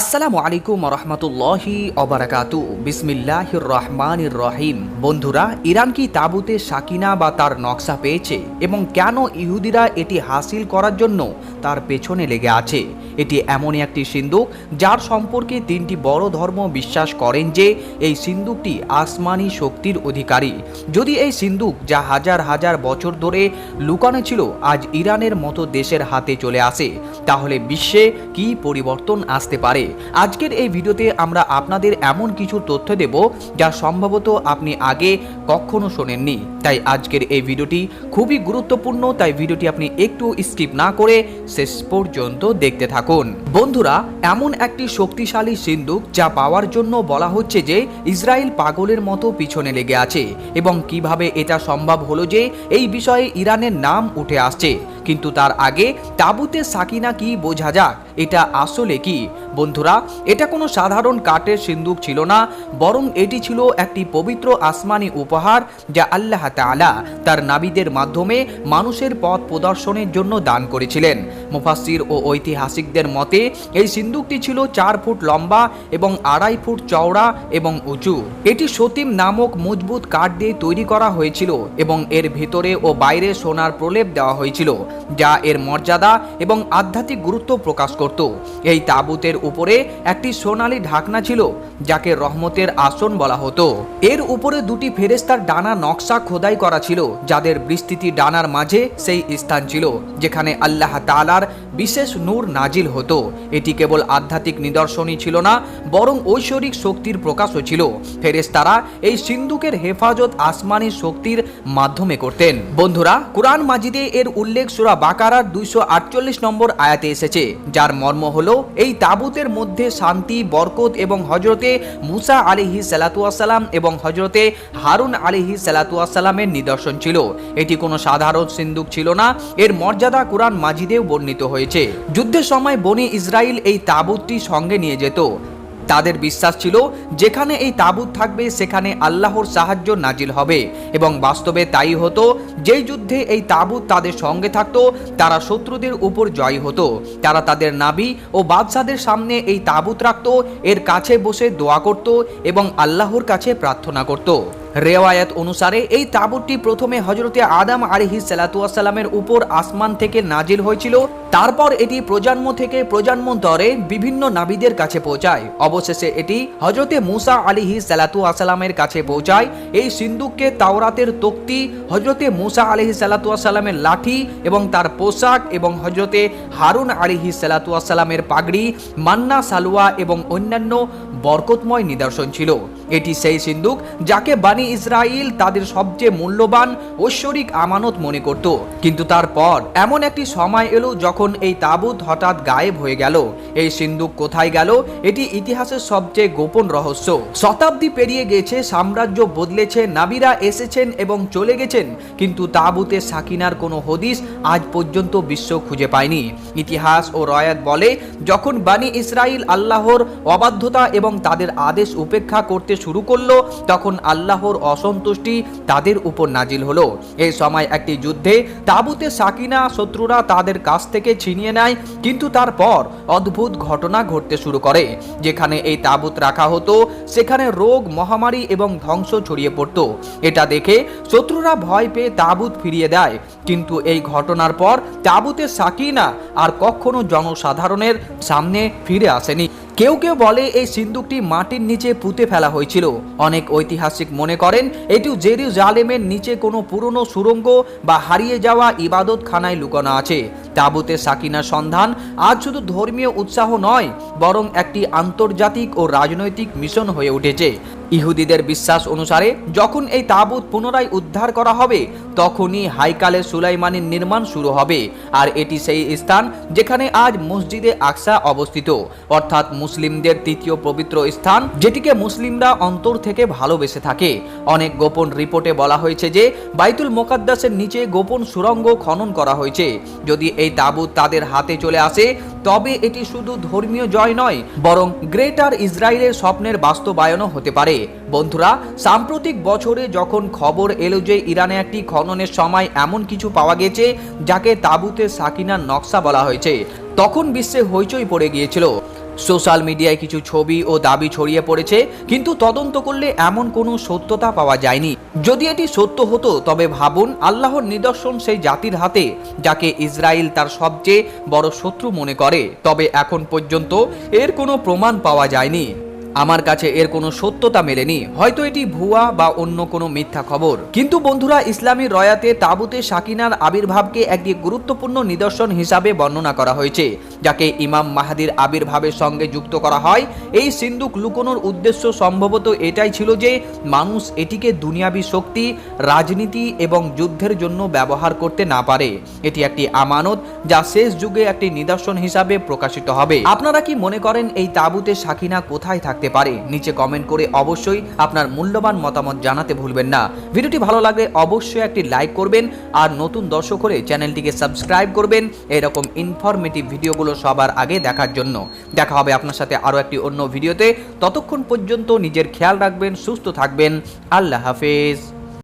আসসালামু আলাইকুম রহমতুল্লাহি অবরাকাতু বিসমিল্লাহির রহমানির রহিম বন্ধুরা, ইরান কি তাবুতে সাকিনা বা তার নকশা পেয়েছে? এবং কেন ইহুদিরা এটি হাসিল করার জন্য তার পেছনে লেগে আছে? এটি এমনই একটি সিন্দুক যার সম্পর্কে তিনটি বড় ধর্ম বিশ্বাস করেন যে, এই সিন্দুকটি আসমানি শক্তির অধিকারী। যদি এই সিন্দুক যা হাজার হাজার বছর ধরে লুকানো ছিল, আজ ইরানের মতো দেশের হাতে চলে আসে, তাহলে বিশ্বে কি পরিবর্তন আসতে পারে? আজকের এই ভিডিওতে আমরা আপনাদের এমন কিছু তথ্য দেব যা সম্ভবত আপনি আগে কখনো শোনেননি। তাই আজকের এই ভিডিওটি খুবই গুরুত্বপূর্ণ, তাই ভিডিওটি আপনি একটু স্কিপ না করে শেষ পর্যন্ত দেখতে থাকুন। বন্ধুরা, এমন একটি শক্তিশালী সিন্দুক যা পাওয়ার জন্য বলা হচ্ছে যে ইসরায়েল পাগলের মতো পিছনে লেগে আছে এবং কীভাবে এটা সম্ভব হলো যে এই বিষয়ে ইরানের নাম উঠে আসছে। কিন্তু তার আগে তাবুতে সাকিনা কি বোঝা যাক, এটা আসলে কি? বন্ধুরা, এটা কোনো সাধারণ কাঠের সিন্দুক ছিল না, বরং এটি ছিল একটি পবিত্র আসমানি উপহার যা আল্লাহ তাআলা তার নাবিদের মাধ্যমে মানুষের পথ প্রদর্শনের জন্য দান করেছিলেন। মুফাসির ও ঐতিহাসিকদের মতে, এই সিন্দুকটি ছিল চার ফুট লম্বা এবং আড়াই ফুট চওড়া এবং উঁচু। এটি সতীম নামক মজবুত কাঠ দিয়ে তৈরি করা হয়েছিল এবং এর ভেতরে ও বাইরে সোনার প্রলেপ দেওয়া হয়েছিল। যা এর মর্যাদা এবং আধ্যাত্মিক গুরুত্ব প্রকাশ করত। এই তাবুতের উপরে একটি সোনালী ঢাকনা ছিল, যাকে রহমতের আসন বলা হতো। এর উপরে দুটি ফেরেস্তার ডানা নকশা খোদাই করা ছিল, যাদের বিস্তৃতি ডানার মাঝে সেই স্থান ছিল, যেখানে আল্লাহ তালার বিশেষ নূর নাজিল হতো। এটি কেবল আধ্যাত্মিক নিদর্শনই ছিল না, বরং ঐশ্বরিক শক্তির প্রকাশও ছিল। ফেরেস্তারা এই সিন্ধুকের হেফাজত আসমানি শক্তির মাধ্যমে করতেন। বন্ধুরা, কোরআন মাজিদে এর উল্লেখ সুরা বাকারার দুইশো আটচল্লিশ নম্বর আয়াতে এসেছে, যার মর্ম হলো এই তাবুতের মধ্যে শান্তি, বরকত এবং হজরতে মুসা আলিহি সালাতুয়াসাল্লাম এবং হজরতে হারুন আলিহি সালাতুয়াসাল্লামের নিদর্শন ছিল। এটি কোনো সাধারণ সিন্দুক ছিল না, এর মর্যাদা কোরআন মাজিদেও বর্ণিত হয়েছে। যুদ্ধের সময় বনি ইসরায়েল এই তাবুতটি সঙ্গে নিয়ে যেত। তাদের বিশ্বাস ছিল, যেখানে এই তাবুত থাকবে, সেখানে আল্লাহর সাহায্য নাজিল হবে। এবং বাস্তবে তাই হতো, যেই যুদ্ধে এই তাবুত তাদের সঙ্গে থাকতো, তারা শত্রুদের উপর জয় হতো। তারা তাদের নাবি ও বাদশাদের সামনে এই তাবুত রাখত, এর কাছে বসে দোয়া করত এবং আল্লাহর কাছে প্রার্থনা করত। রেওয়ায়াত অনুসারে, এই তাবুতটি প্রথমে হজরতে আদাম আলিহি সালাতুয়াসাল্লামের উপর আসমান থেকে নাজিল হয়েছিল। তারপর এটি প্রজন্ম থেকে প্রজন্মান্তরে বিভিন্ন নাবিদের কাছে পৌঁছায়। অবশেষে এটি হজরতে মুসা আলিহি সালাতু আসালামের কাছে পৌঁছায়। এই সিন্দুককে তাওরাতের তক্তি হজরতে মুসা আলিহি সালাতু আসালামের লাঠি এবং তার পোশাক এবং হজরতে হারুন আলিহি সালাতু আসালামের পাগড়ি, মান্না সালুয়া এবং অন্যান্য বরকতময় নিদর্শন ছিল। এটি সেই সিন্দুক যাকে বানি ইসরায়েল তাদের সবচেয়ে মূল্যবান ঐশ্বরিক আমানত মনে করত। কিন্তু তারপর এমন একটি সময় এলো যখন এই তাবুত হঠাৎ গায়েব হয়ে গেল। এই সিন্দুক কোথায় গেল? এটি ইতিহাসের সবচেয়ে গোপন রহস্য। শতাব্দী পেরিয়ে গেছে, সাম্রাজ্য বদলেছে, নাবিরা এসেছেন এবং চলে গেছেন, কিন্তু তাবুতে সাকিনার কোনো হদিস আজ পর্যন্ত বিশ্ব খুঁজে পায়নি। ইতিহাস ও রয়াত বলে, যখন বানি ইসরায়েল আল্লাহর অবাধ্যতা এবং তাদের আদেশ উপেক্ষা করতে শুরু করল, তখন আল্লাহর অসন্তুষ্টি তাদের উপর নাজিল হলো। এই সময় একটি যুদ্ধে তাবুতে সাকিনা শত্রুরা তাদের কাছ থেকে ছিনিয়ে নেয়, কিন্তু তারপর অদ্ভুত ঘটনা ঘটতে শুরু করে। যেখানে এই তাবুত রাখা হতো, সেখানে রোগ, মহামারী এবং ধ্বংস ছড়িয়ে পড়তো। এটা দেখে শত্রুরা ভয় পেয়ে তাবুত ফিরিয়ে দেয়। কিন্তু এই ঘটনার পর তাবুতে সাকিনা আর কখনো জনসাধারণের সামনে ফিরে আসেনি। কেউ কেউ বলে এই সিন্দুকটি মাটির নিচে পুঁতে ফেলা হয়েছিল। অনেক ঐতিহাসিক মনে করেন এটি জেরুজালেমের নিচে কোনো পুরনো সুরঙ্গ বা হারিয়ে যাওয়া ইবাদত খানায় লুকানো আছে। তাবুতে সাকিনার সন্ধান। আজ শুধু ধর্মীয় উৎসাহ নয়, বরং একটি আন্তর্জাতিক ও রাজনৈতিক মিশন হয়ে উঠেছে। ইহুদিদের বিশ্বাস অনুসারে, যখন এই তাবুত পুনরায় উদ্ধার করা হবে, তখনই হাইকালে সুলাইমানির নির্মাণ শুরু হবে। আর এটি সেই স্থান যেখানে আজ মসজিদে আকসা অবস্থিত। অর্থাৎ মুসলিমদের তৃতীয় পবিত্র স্থান, যেটিকে মুসলিমরা অন্তর থেকে ভালোবেসে থাকে। অনেক গোপন রিপোর্টে বলা হয়েছে যে, বাইতুল মোকাদ্দাসের নিচে গোপন সুরঙ্গ খনন করা হয়েছে। যদি এই তাবুত তাদের হাতে চলে আসে। তবে এটি শুধু ধর্মীয় জয় নয়, বরং গ্রেটার ইসরায়েলের স্বপ্নের বাস্তবায়নও হতে পারে। বন্ধুরা, সাম্প্রতিক বছরে যখন খবর এলো যে ইরানে একটি খননের সময় এমন কিছু পাওয়া গেছে, যাকে তাবুতে সাকিনার নকশা বলা হয়েছে, তখন বিশ্বে হইচই পড়ে গিয়েছিল। সোশ্যাল মিডিয়ায় কিছু ছবি ও দাবি ছড়িয়ে পড়েছে, কিন্তু তদন্ত করলে এমন কোনো সত্যতা পাওয়া যায়নি। যদি এটি সত্য হতো, তবে ভাবুন, আল্লাহর নিদর্শন সেই জাতির হাতে, যাকে ইসরায়েল তার সবচেয়ে বড় শত্রু মনে করে। তবে এখন পর্যন্ত এর কোনো প্রমাণ পাওয়া যায়নি। আমার কাছে এর কোনো সত্যতা মেলেনি। হয়তো এটি ভুয়া বা অন্য কোনো মিথ্যা খবর। কিন্তু বন্ধুরা, ইসলামী রয়াতে তাবুতে সাকিনার আবির্ভাবকে একটি গুরুত্বপূর্ণ নিদর্শন হিসাবে বর্ণনা করা হয়েছে, যাকে ইমাম মাহাদির আবির্ভাবের সঙ্গে যুক্ত করা হয়। এই সিন্দুক লুকোনোর উদ্দেশ্য সম্ভবত এটাই ছিল যে, মানুষ এটিকে দুনিয়াবি শক্তি, রাজনীতি এবং যুদ্ধের জন্য ব্যবহার করতে না পারে। এটি একটি আমানত, যা শেষ যুগে একটি নিদর্শন হিসাবে প্রকাশিত হবে। আপনারা কি মনে করেন এই তাবুতে সাকিনা কোথায় থাকতে পারে। নিচে কমেন্ট করে অবশ্যই আপনার মূল্যবান মতামত জানাতে ভুলবেন না। ভিডিওটি ভালো লাগলে অবশ্যই একটি লাইক করবেন আর নতুন দর্শক হলে চ্যানেলটিকে সাবস্ক্রাইব করবেন। এরকম ইনফরমেটিভ ভিডিওগুলো সবার আগে দেখার জন্য। দেখা হবে আপনার সাথে আরও একটি অন্য ভিডিওতে। ততক্ষণ পর্যন্ত নিজের খেয়াল রাখবেন, সুস্থ থাকবেন। আল্লাহ হাফেজ।